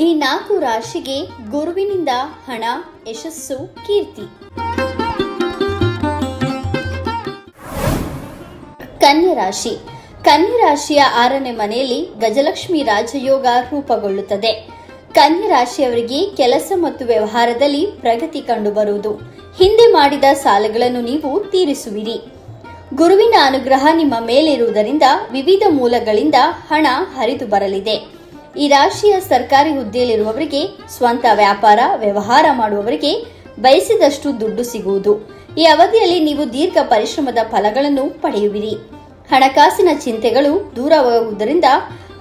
ಈ ನಾಲ್ಕು ರಾಶಿಗೆ ಗುರುವಿನಿಂದ ಹಣ, ಯಶಸ್ಸು, ಕೀರ್ತಿ. ಕನ್ಯಾ ರಾಶಿ. ಕನ್ಯಾ ರಾಶಿಯ ಆರನೇ ಮನೆಯಲ್ಲಿ ಗಜಲಕ್ಷ್ಮಿ ರಾಜಯೋಗ ರೂಪುಗೊಳ್ಳುತ್ತದೆ. ಕನ್ಯಾ ರಾಶಿಯವರಿಗೆ ಕೆಲಸ ಮತ್ತು ವ್ಯವಹಾರದಲ್ಲಿ ಪ್ರಗತಿ ಕಂಡುಬರುವುದು. ಹಿಂದೆ ಮಾಡಿದ ಸಾಲಗಳನ್ನು ನೀವು ತೀರಿಸುವಿರಿ. ಗುರುವಿನ ಅನುಗ್ರಹ ನಿಮ್ಮ ಮೇಲಿರುವುದರಿಂದ ವಿವಿಧ ಮೂಲಗಳಿಂದ ಹಣ ಹರಿದು ಬರಲಿದೆ. ಈ ರಾಶಿಯ ಸರ್ಕಾರಿ ಹುದ್ದೆಯಲ್ಲಿರುವವರಿಗೆ ಸ್ವಂತ ವ್ಯಾಪಾರ, ವ್ಯವಹಾರ ಮಾಡುವವರಿಗೆ ಬಯಸಿದಷ್ಟು ದುಡ್ಡು ಸಿಗುವುದು. ಈ ಅವಧಿಯಲ್ಲಿ ನೀವು ದೀರ್ಘ ಪರಿಶ್ರಮದ ಫಲಗಳನ್ನು ಪಡೆಯುವಿರಿ. ಹಣಕಾಸಿನ ಚಿಂತೆಗಳು ದೂರವಾಗುವುದರಿಂದ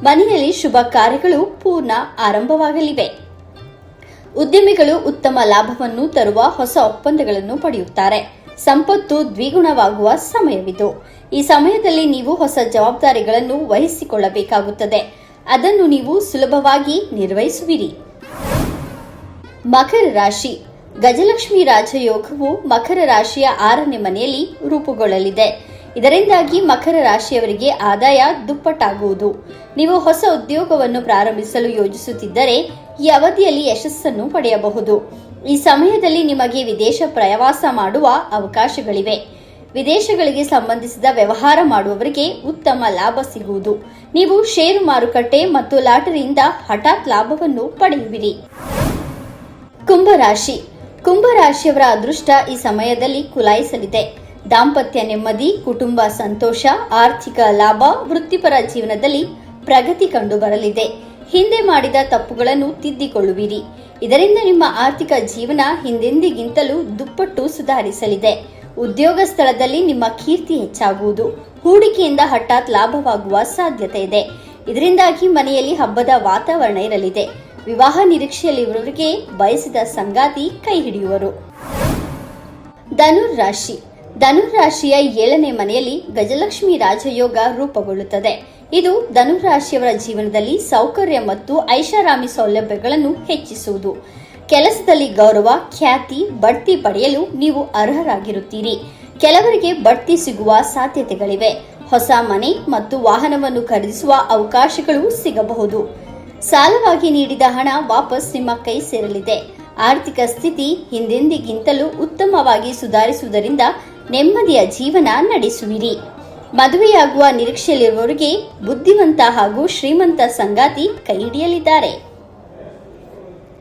ಮನೆಯಲ್ಲಿ ಶುಭ ಕಾರ್ಯಗಳು ಪೂರ್ಣ ಆರಂಭವಾಗಲಿವೆ. ಉದ್ಯಮಿಗಳು ಉತ್ತಮ ಲಾಭವನ್ನು ತರುವ ಹೊಸ ಒಪ್ಪಂದಗಳನ್ನು ಪಡೆಯುತ್ತಾರೆ. ಸಂಪತ್ತು ದ್ವಿಗುಣವಾಗುವ ಸಮಯವಿದು. ಈ ಸಮಯದಲ್ಲಿ ನೀವು ಹೊಸ ಜವಾಬ್ದಾರಿಗಳನ್ನು ವಹಿಸಿಕೊಳ್ಳಬೇಕಾಗುತ್ತದೆ. ಅದನ್ನು ನೀವು ಸುಲಭವಾಗಿ ನಿರ್ವಹಿಸುವಿರಿ. ಮಕರ ರಾಶಿ. ಗಜಲಕ್ಷ್ಮಿ ರಾಜಯೋಗವು ಮಕರ ರಾಶಿಯ ಆರನೇ ಮನೆಯಲ್ಲಿ ರೂಪುಗೊಳ್ಳಲಿದೆ. ಇದರಿಂದಾಗಿ ಮಕರ ರಾಶಿಯವರಿಗೆ ಆದಾಯ ದುಪ್ಪಟ್ಟಾಗುವುದು. ನೀವು ಹೊಸ ಉದ್ಯೋಗವನ್ನು ಪ್ರಾರಂಭಿಸಲು ಯೋಜಿಸುತ್ತಿದ್ದರೆ ಈ ಅವಧಿಯಲ್ಲಿ ಯಶಸ್ಸನ್ನು ಪಡೆಯಬಹುದು. ಈ ಸಮಯದಲ್ಲಿ ನಿಮಗೆ ವಿದೇಶ ಪ್ರವಾಸ ಮಾಡುವ ಅವಕಾಶಗಳಿವೆ. ವಿದೇಶಗಳಿಗೆ ಸಂಬಂಧಿಸಿದ ವ್ಯವಹಾರ ಮಾಡುವವರಿಗೆ ಉತ್ತಮ ಲಾಭ ಸಿಗುವುದು. ನೀವು ಷೇರು ಮಾರುಕಟ್ಟೆ ಮತ್ತು ಲಾಟರಿಯಿಂದ ಹಠಾತ್ ಲಾಭವನ್ನು ಪಡೆಯುವಿರಿ. ಕುಂಭರಾಶಿ ಕುಂಭರಾಶಿಯವರ ಅದೃಷ್ಟ ಈ ಸಮಯದಲ್ಲಿ ಕುಲಾಯಿಸಲಿದೆ. ದಾಂಪತ್ಯ ನೆಮ್ಮದಿ, ಕುಟುಂಬ ಸಂತೋಷ, ಆರ್ಥಿಕ ಲಾಭ, ವೃತ್ತಿಪರ ಜೀವನದಲ್ಲಿ ಪ್ರಗತಿ ಕಂಡು ಬರಲಿದೆ ಹಿಂದೆ ಮಾಡಿದ ತಪ್ಪುಗಳನ್ನು ತಿದ್ದಿಕೊಳ್ಳುವಿರಿ. ಇದರಿಂದ ನಿಮ್ಮ ಆರ್ಥಿಕ ಜೀವನ ಹಿಂದೆಂದಿಗಿಂತಲೂ ದುಪ್ಪಟ್ಟು ಸುಧಾರಿಸಲಿದೆ. ಉದ್ಯೋಗ ಸ್ಥಳದಲ್ಲಿ ನಿಮ್ಮ ಕೀರ್ತಿ ಹೆಚ್ಚಾಗುವುದು. ಹೂಡಿಕೆಯಿಂದ ಹಠಾತ್ ಲಾಭವಾಗುವ ಸಾಧ್ಯತೆ ಇದೆ. ಇದರಿಂದಾಗಿ ಮನೆಯಲ್ಲಿ ಹಬ್ಬದ ವಾತಾವರಣ ಇರಲಿದೆ. ವಿವಾಹ ನಿರೀಕ್ಷೆಯಲ್ಲಿರುವವರಿಗೆ ಬಯಸಿದ ಸಂಗಾತಿ ಕೈ ಹಿಡಿಯುವರು. ಧನುರ್ ರಾಶಿ ಧನುರ್ ರಾಶಿಯ ಏಳನೇ ಮನೆಯಲ್ಲಿ ಗಜಲಕ್ಷ್ಮಿ ರಾಜಯೋಗ ರೂಪುಗೊಳ್ಳುತ್ತದೆ. ಇದು ಧನುರಾಶಿಯವರ ಜೀವನದಲ್ಲಿ ಸೌಕರ್ಯ ಮತ್ತು ಐಷಾರಾಮಿ ಸೌಲಭ್ಯಗಳನ್ನು ಹೆಚ್ಚಿಸುವುದು. ಕೆಲಸದಲ್ಲಿ ಗೌರವ, ಖ್ಯಾತಿ, ಬಡ್ತಿ ಪಡೆಯಲು ನೀವು ಅರ್ಹರಾಗಿರುತ್ತೀರಿ. ಕೆಲವರಿಗೆ ಬಡ್ತಿ ಸಿಗುವ ಸಾಧ್ಯತೆಗಳಿವೆ. ಹೊಸ ಮನೆ ಮತ್ತು ವಾಹನವನ್ನು ಖರೀದಿಸುವ ಅವಕಾಶಗಳು ಸಿಗಬಹುದು. ಸಾಲವಾಗಿ ನೀಡಿದ ಹಣ ವಾಪಸ್ ನಿಮ್ಮ ಕೈ ಸೇರಲಿದೆ. ಆರ್ಥಿಕ ಸ್ಥಿತಿ ಹಿಂದೆಂದಿಗಿಂತಲೂ ಉತ್ತಮವಾಗಿ ಸುಧಾರಿಸುವುದರಿಂದ ನೆಮ್ಮದಿಯ ಜೀವನ ನಡೆಸುವಿರಿ. ಮದುವೆಯಾಗುವ ನಿರೀಕ್ಷೆಯಲ್ಲಿರುವವರಿಗೆ ಬುದ್ಧಿವಂತ ಹಾಗೂ ಶ್ರೀಮಂತ ಸಂಗಾತಿ ಕೈ ಹಿಡಿಯಲಿದ್ದಾರೆ